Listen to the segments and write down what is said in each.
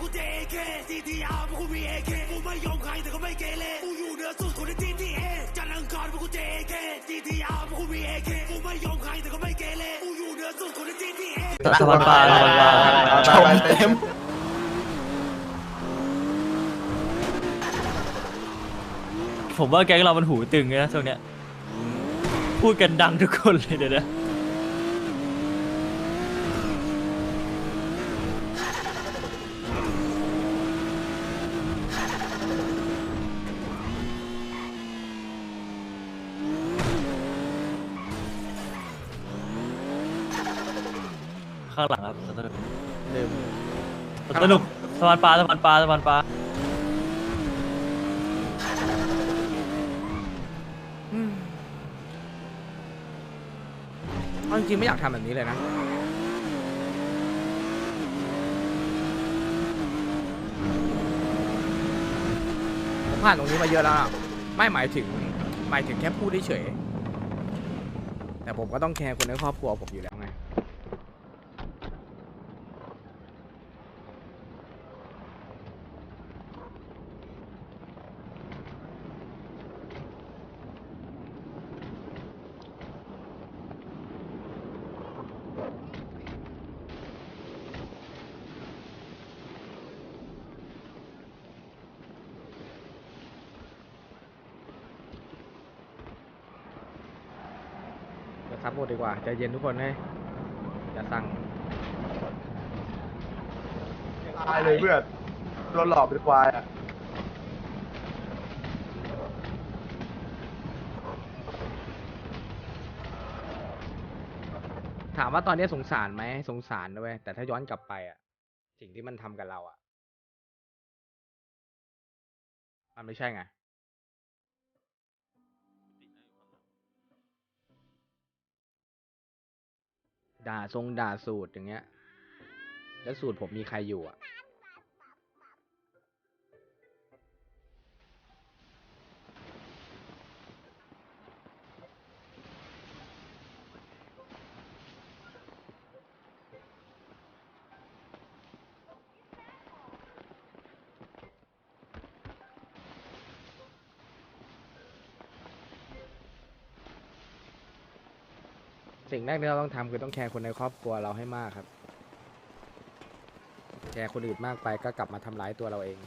กูเจเคซีทีอาร์พวกกูมีเอเคกูไม่ยอมใครแต่ก็ไม่เกเรกูอยู่เหนือสุดคนในทีทีเอจันทร์อังคารพวกกูเจเคซีทีอาร์พวกกูมีเอเคกูไม่ยอมใครแต่ก็ไม่เกเรกูอยู่เหนือสุดคนในทีทีเอสะพานปลาสะพานปลาชมเต็มผมว่าแก๊งเรามันหูตึงนะช่วงเนี้ยพูดกันดังทุกคนเลยเดี๋ยวนะ ข้างหลังครับสนุกลืมสนุกสะพานปลาสะพานปลาสะพานปลาเอาจริงๆไม่อยากทำแบบนี้เลยนะ ผมผ่านตรงนี้มาเยอะแล้วอะไม่หมายถึง หมายถึงแค่พูดเฉยๆแต่ผมก็ต้องแคร์คนในครอบครัวผมอยู่แล้ว ซับหมดดีกว่าใจเย็นทุกคนเลยอย่าสั่งตายเลยเพื่อนโดนหลอกเป็นควายอะถามว่าตอนนี้สงสารไหมสงสารด้วยแต่ถ้าย้อนกลับไปอะ สิ่งที่มันทำกับเราอะ มันไม่ใช่ไง ด่าทรงด่าสูตรอย่างเงี้ย แล้วสูตรผมมีใครอยู่อะ สิ่งแรกที่เราต้องทำคือต้องแคร์คนในครอบครัวเราให้มากครับ แคร์คนอื่นมากไปก็กลับมาทำร้ายตัวเราเอง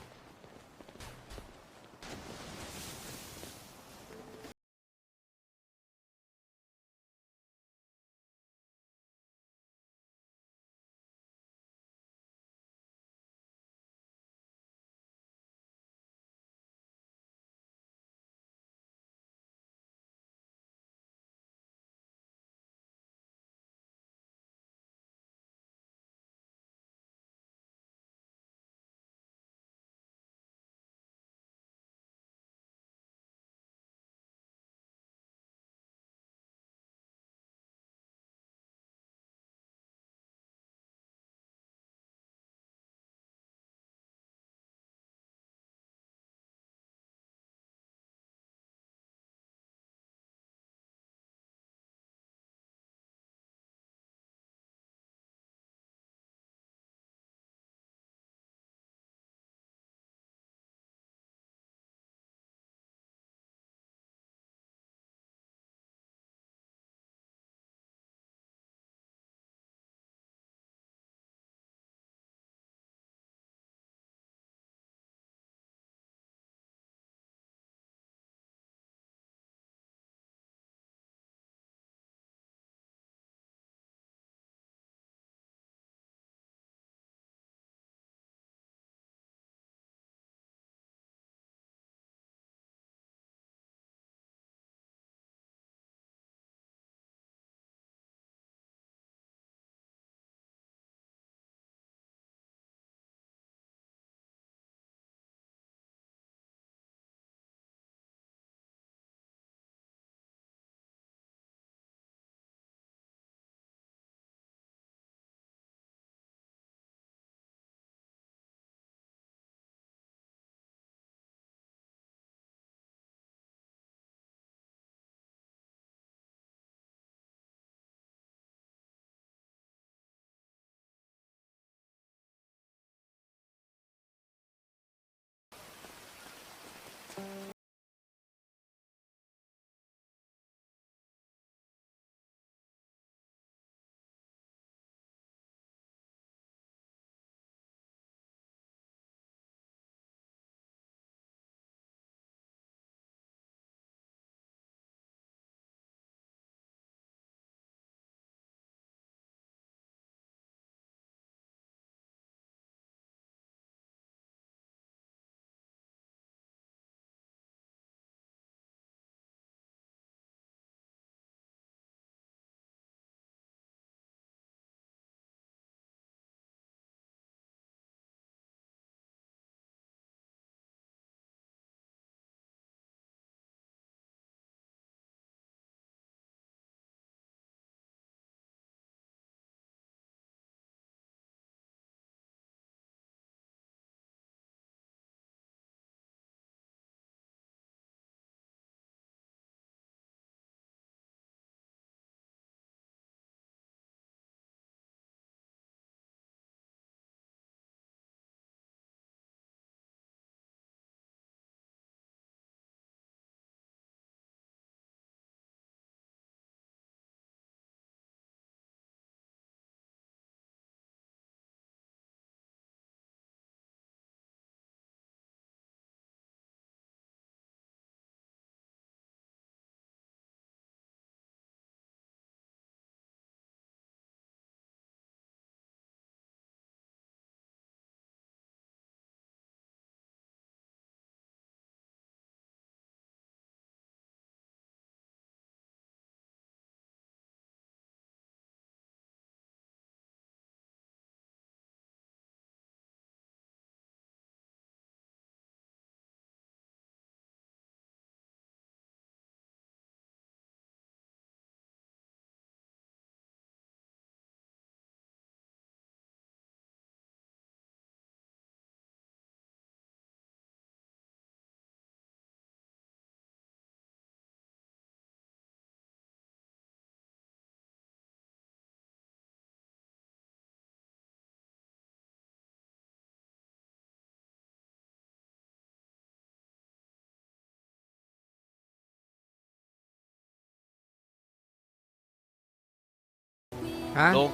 ฮะ ลุง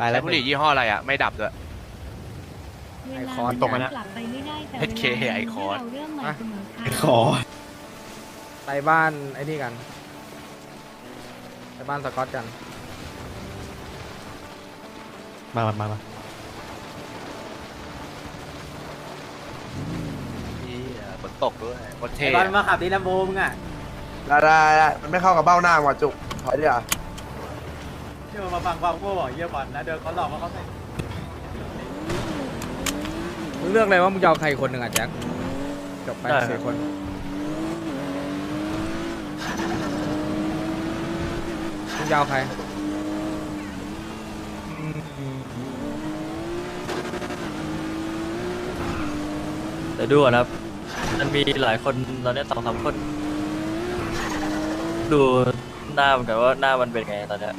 ตายแล้แล้ววบุหรี่ยี่ห้ออะไรอะ ไม่ดับด้วย ไอคอนตกไปนะกลับไปไม่ได้แต่ HK ไอคอนเราเรื่องใหม่เสมอค่ะขอ ไปบ้านไอ้นี่กัน ไปบ้านสกอตกัน มามามามานี่ฝนตกด้วยโคตรเท่ไอ้บอลอะมาขับดีลัมโบมึงอะ ได้ได้ได้มันไม่เข้ากับเบ้าหน้าว่ะจุกถอยดิอะ เชื่อมาฟังความพวกบอกเยี่ยบอลนะเดี๋ยวเขาหลอกว่าเขาใส่มึงเลือกเลยว่ามึงจะเอาใครคนหนึ่งอะแจ็คจบไปได้ครับ สี่คน มึงจะเอาใครเดี๋ยวดูก่อนครับ มันมีหลายคนตอนนี้สองสามคน ดูหน้ามันกันว่าหน้ามันเป็นไงตอนเนี้ย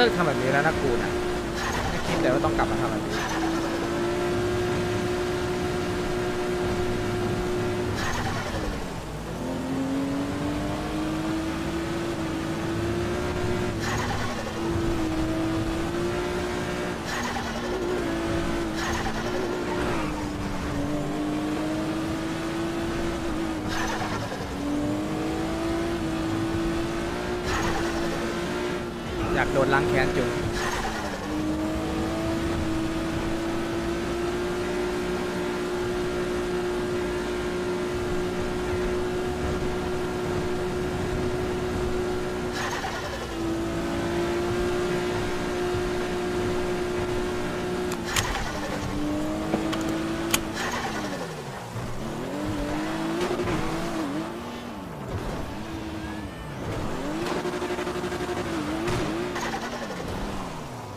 เลิกทำแบบนี้แล้วนะกูนะไม่คิดแต่ว่าต้องกลับมาทำแบบนี้ อยากโดนล้างแค้นจุง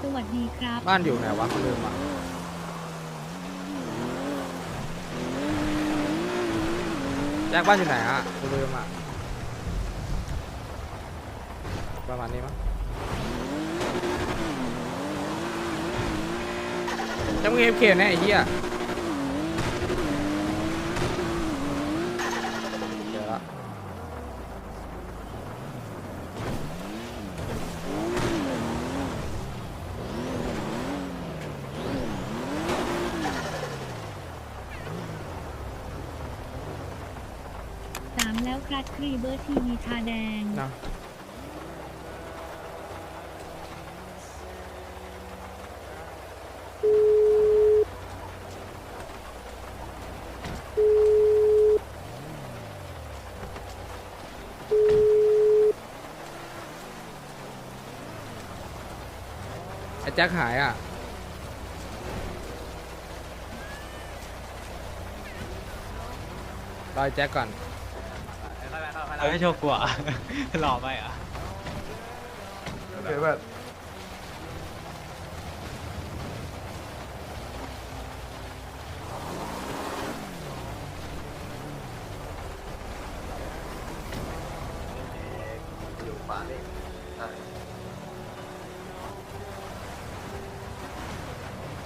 สวัสดีครั บ้านอยู่ไหนวะกูลืมอะแจ็คบ้านอยู่ไหนอะกูลืมอะประมาณนี้มั้งจะมึงเอฟเคแน่ไอ้เหี้ยเจอละ สามแล้วค รีเบอร์ทีวีชาแดง นะไอ้แจ็คหายอะ รอไอ้แจ็คก่อน เฮ้ยโชว์กว่าหล่อไปอะโอเคเพื่อน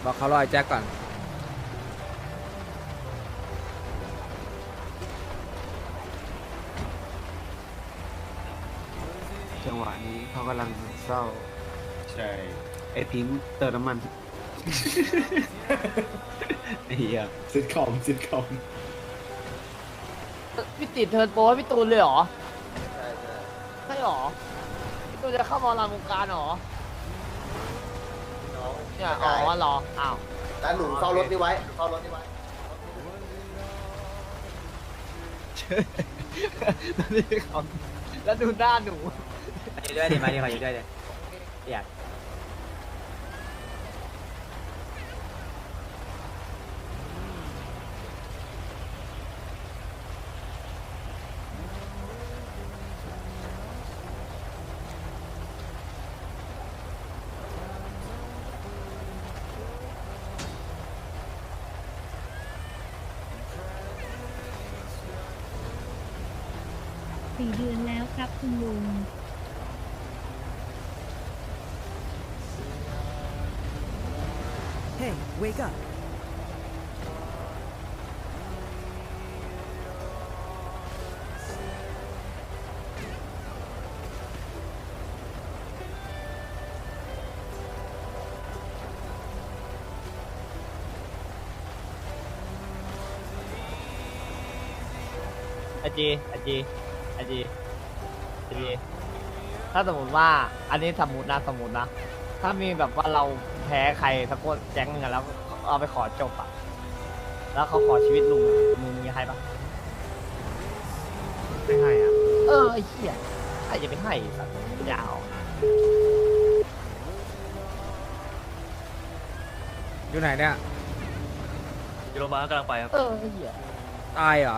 บอกเขารอไอ้แจ็คก่อน จังหวะนี้เขากำลังเศร้า ใช่ ไอ้พิงค์เติมน้ำมัน ไอ้เหี้ยซิทคอมซิทคอมพี่ติดเทิร์นโปรให้พี่ตูนเลยเหรอ ใช่ใช่หรอ พี่ตูนจะเข้ามารามวงการเหรอ เนี่ย อ๋อเหรอ อ้าวแต่หนูเฝ้ารถนี่ไว้เฝ้ารถนี่ไว้ แล้วดูหน้าหนู มาอยู่ด้วยดิมาดิมาอยู่ด้วยดิอยากสี่เดือนแล้วครับคุณลุง อจีไอจีไอจีไอจีถ้าสมมติว่าอันนี้สมมตินะสมมตินะ ถ้ามีแบบว่าเราแพ้ใครสักคนแจ้งหนึ่งอะแล้วเอาไปขอจบอะแล้วเขาขอชีวิตลุงอะมึงมีให้ปะไม่ให้อะ เออไอ้เหี้ยใครจะไปให้สัตว์ยาวอยู่ไหนเนี่ยอยู่โรงพยาบาลกำลังไปครับ เออไอ้เหี้ย ตายเหรอ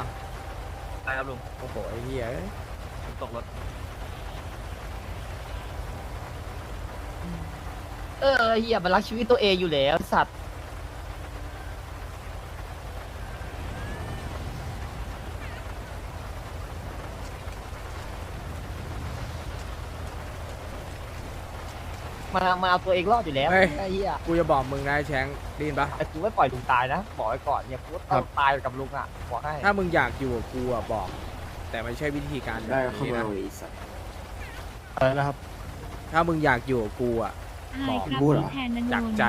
ไปครับลุงโอ้โหไอ้เหี้ยผมตกรถเออเหี้ยมันรักชีวิตตัวเองอยู่แล้วสัตว์ มันเอามันเอาตัวเองรอดอยู่แล้วไอ้เหี้ยกูจะบอกมึงนะไอ้แชงได้ยินปะ แต่กูไม่ปล่อยลุงตายนะบอกไว้ก่อนเนี่ยกูครัต้อบงตายกับลุงอะบอกให้ถ้ามึงอยากอยู่กับกูอะบอก แต่ไม่ใช่วิธีการแบบได้เข้านี้มานะเลยไอ้สัตว์ อะไรนะครับ ถ้ามึงอยากอยู่กับกูอะอายครับพูดเหรอพี่แทนนนจากท์ใจ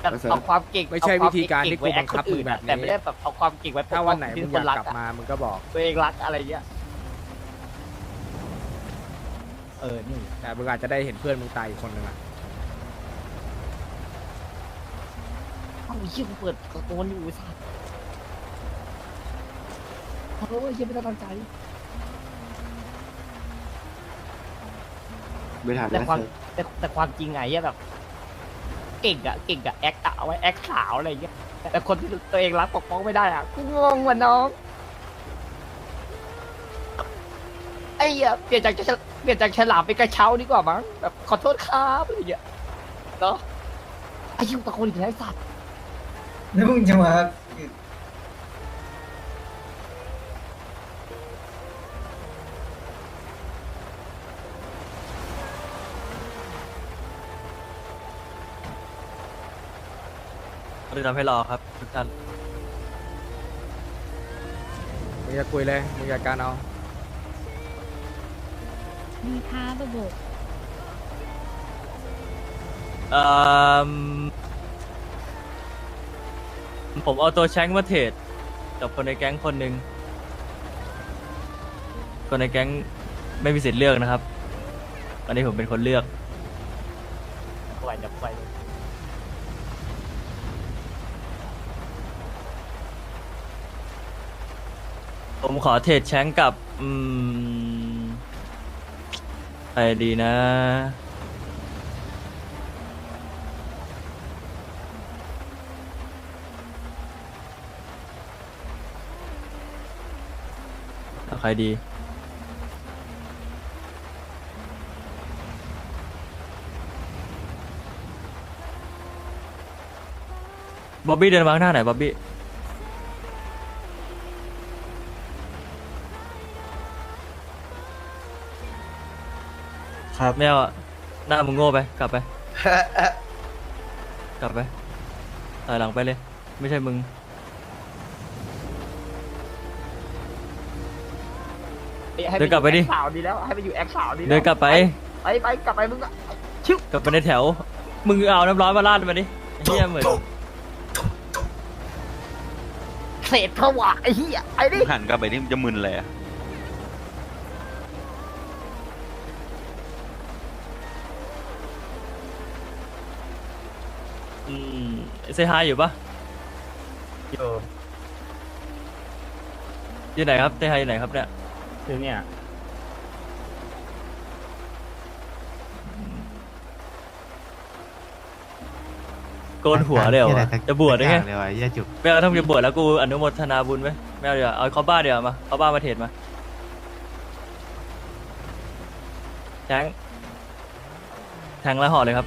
แต่เอาความเก่งไม่ใช่เอคววิธีการที่เก่งไว้กูบังคับแอคคนอื่นมึงแบบนี้ แต่ไม่ได้แบบเอาความเก่งไว้ปกถ้าป้วัอนงไหนที่มึงคอนยากรักกลับอะมามึงก็บอก ตัวเองรักอะไรเงี้ย เออนี่แต่มึงอาจจะได้เห็นเพื่อนมึงตายอีกคนนึงอะเอ้าไอ้เหี้ยกูเปิดกระโปรงอยู่ไอ้สัสโอ้ยเหี้ยไม่ได้ตั้งใจ ไม่ทันแต่แล้วความเซิร์ฟแต่แต่ความจริงไงเหี้ยแบบ เก่งอะเก่งอะแอคอะเอาไว้แอคสาวอะไรเงี้ยแต่คนที่ตัวเองรักปกป้องไม่ได้อะกูงงว่ะน้อง เหี้ยเปลี่ยนจากจะเปลี่ยนจากฉลามเป็นกระเช้าดีกว่ามั้งแบบขอโทษครับอะไรเงี้ยเนาะไอ้ยิวตะโกนอีกแล้วไอ้สัตว์แล้วมึงจะมาเลยทำให้รอครับทุกท่าน มึงจะคุยเลย มึงจัดการเอา ดีค้าระบบเอ่อผมเอาตัวแชงค์มาเทรดกับคนในแก๊งคนหนึ่งคนในแก๊งไม่มีสิทธิ์เลือกนะครับ อันนี้ผมเป็นคนเลือก ปล่อยจะปล่อยผมขอเทรดแชงค์กับอืม ใครดีนะ เอาใครดี บ๊อบบี้เดินมาข้างหน้าหน่อยบ๊อบบี้ ครับ ไม่เอาอะหน้ามึงโง่ไป กลับไป กลับไปถอยหลังไปเลย ไม่ใช่มึงให้เดินกลับไปดิแอคสาวดีแล้วให้ไปอยู่แอคสาวดีแล้วเดินกลับไป ไปไปกลับไปมึงอะกลับไปในแถว มึงเอาน้ำร้อนมาราดมาดิไอ้เฮียเหมือนเศษผวาไอ้เหี้ยไอ้นี่หันกลับไปนี่มันจะมึนเลยอะ เซฮายอยู่ปะอยู่อยู่ไหนครับเซฮายอยู่ไหนครับเนี่ยคือเนี่ยโกนหัวเลยเหรอวะจะบวชได้ไงเลยวะเหี้ยจุกไม่เอาถ้ามึงจะบวชแล้วกูอนุโมทนาบุญไหมไม่เอาเดี๋ยวาเอาเข้าบ้านเดี๋ยวามาเข้าบ้านมาเทรดมาแทงแทงแล้วห่อเลยครับ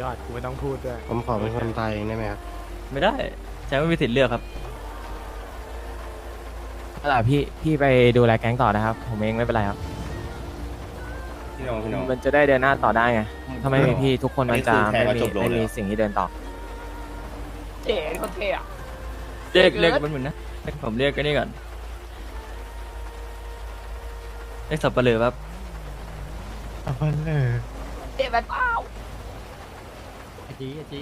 ยอดกูไม่ต้องพูดด้วยผมขอเป็นคนไทยได้ไหมครับ ไม่ได้แทงไม่มีสิทธิ์เลือกครับอะไรพี่พี่ไปดูแลแก๊งต่อนะครับ ผมเองไม่เป็นไรครับ พี่น้องพี่น้อง มันจะได้เดินหน้าต่อได้ไงถ้าไม่มีพี่ทุกคนมันจะอันนี้คือแพ้ไม่ก็มีจบลงไม่เลยมีเหรอสิ่งที่เดินต่อ เจ๋ก็เท่อะ เรียกเกินเรียกมันเหมือนนะผมเรียกกันนี่ก่อนเรียกสับปะเลอครับ เท่แบบเปล่า อาจีอาจี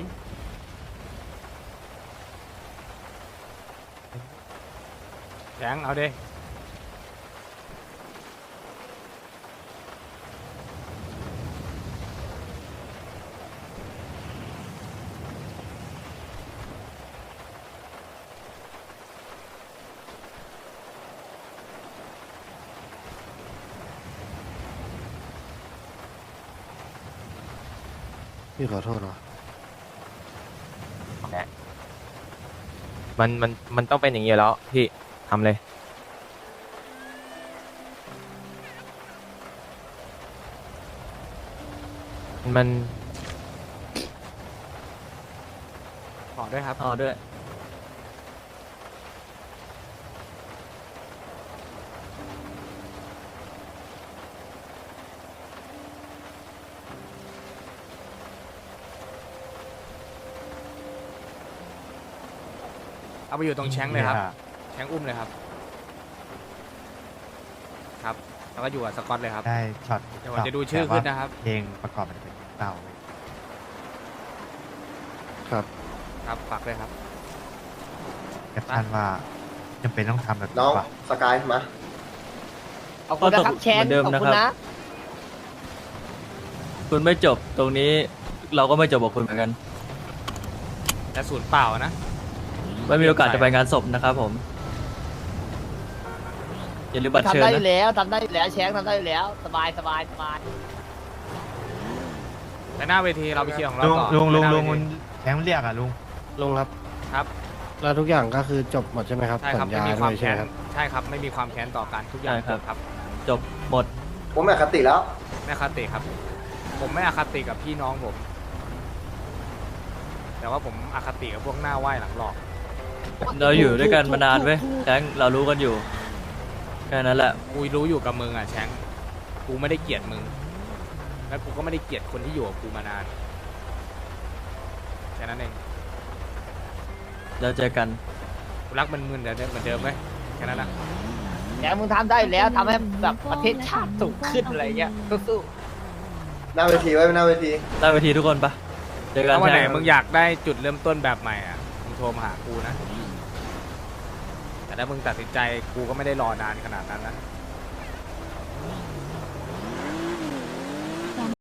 แจ้งเอาดิพี่ขอโทษนะ มันมันมันต้องเป็นอย่างนี้อยู่แล้วพี่ทำเลย มัน ขอด้วยครับ อ๋อด้วย ไปอยู่ตรงแชงเลยครับ แชงอุ้มเลยครับ ครับ แล้วก็อยู่กับสกอตเลยครับ ได้ช็อตเดี๋ยวผมจะดูชื่อขึ้นนะครับ เพลงประกอบมันเป็นเต่าครับ ครับฝากเลยครับ แคปชั่นว่าจำเป็นต้องทำแบบนี้น้องป่ะสกายมาขอบคุณนะครับแชนเหมือนเดิมขอบนะคุคณรับนะ คุณไม่จบตรงนี้เราก็ไม่จบกับคุณเหมือนกันแต่ศูนย์เปล่านะ ไม่มีโอกาสจะไปงานศพนะครับผม อย่าลืมบัตรเชิญทำได้อยู่นะแล้วทำได้อยู่แล้วแชงทำได้อยู่แล้ว สบายสบายสบายแต่หน้าเวทีเราไปเชียร์ของเราลุงต่อลุงลุงไปหลุน้างเวมันทีแทงมันเรียกอะลุง ลุงครับครับ แล้วทุกอย่างก็คือจบหมดใช่ไหมครับใช่ครับสัญไม่ญามีคด้วามวยใช่แค้ไหมนครับ ใช่ครับไม่มีความแค้นต่อกันทุกอย่างใช่ครับจครับจบหมด ผมอคติแล้ว ไม่อคติครับ ผมไม่อคติกับพี่น้องผม แต่ว่าผมอคติกับพวกหน้าไหว้หลังหลอก เราอยู่ด้วยกันมานานเว้ยแทงเรารู้กันอยู่แค่นั้นแหละ กูรู้อยู่กับมึงอะแชงกูไม่ได้เกลียดมึง แล้วกูก็ไม่ได้เกลียดคนที่อยู่กับกูมานานแค่นั้นเองเราเจอกันกูรักมันมึนเหมือนเดิมเหมือนเดิมไหมแค่นั้นนะแชงมึงทำได้อยู่แล้วทำให้แบบประเทศชาติสูงขึ้นอะไรเงี้ยสู้หน้าเวทีไว้หน้าเวทีหน้าเวทีทุกคนปะเจอกันถ้าวันไหนแทงมึงอยากได้จุดเริ่มต้นแบบใหม่อะมึงโทรมาหากูนะ แล้วมึงตัดสินใจกูก็ไม่ได้รอนานขนาดนั้นนะ